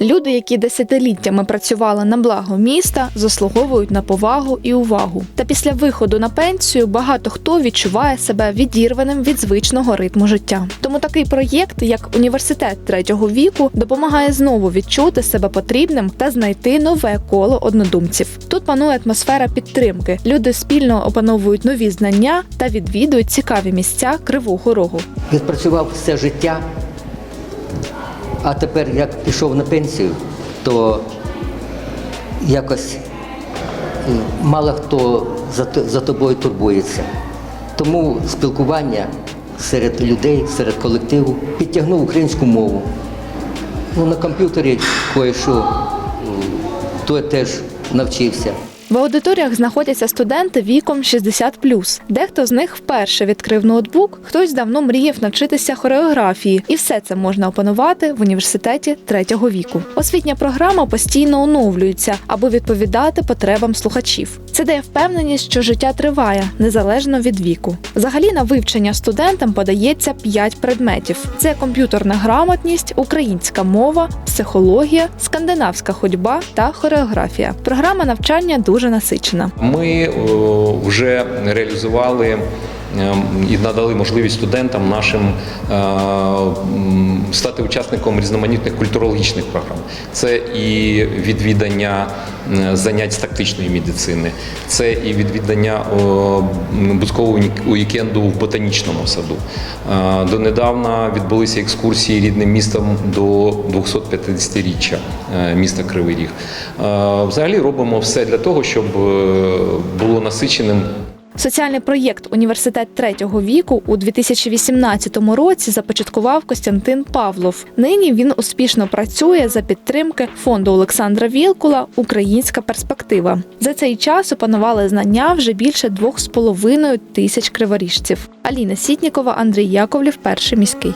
Люди, які десятиліттями працювали на благо міста, заслуговують на повагу і увагу. Та після виходу на пенсію багато хто відчуває себе відірваним від звичного ритму життя. Тому такий проєкт, як університет третього віку, допомагає знову відчути себе потрібним та знайти нове коло однодумців. Тут панує атмосфера підтримки. Люди спільно опановують нові знання та відвідують цікаві місця Кривого Рогу. Відпрацював все життя, а тепер як пішов на пенсію, то якось е, мало хто за, тобою турбується. Тому спілкування серед людей, серед колективу підтягнув українську мову. Ну, на комп'ютері кое-що е, то теж навчився. В аудиторіях знаходяться студенти віком 60+. Дехто з них вперше відкрив ноутбук, хтось давно мріяв навчитися хореографії, і все це можна опанувати в університеті третього віку. Освітня програма постійно оновлюється, аби відповідати потребам слухачів. Це дає впевненість, що життя триває незалежно від віку. Взагалі на вивчення студентам подається 5 предметів: це комп'ютерна грамотність, українська мова, психологія, скандинавська ходьба та хореографія. Програма навчання дуже насичена. Ми вже реалізували і надали можливість студентам нашим е, стати учасником різноманітних культурологічних програм. Це і відвідання занять з тактичної медицини, це і відвідання бузкового уікенду в ботанічному саду. Е, Донедавна відбулися екскурсії рідним містом до 250-річчя е, міста Кривий Ріг. Взагалі робимо все для того, щоб було насиченим Соціальний проєкт Університет третього віку у 2018 році започаткував Костянтин Павлов. Нині він успішно працює за підтримки фонду Олександра Вілкула Українська перспектива. За цей час опанували знання вже більше двох з половиною тисяч криворіжців. Аліна Сітнікова, Андрій Яковлів, перший міський.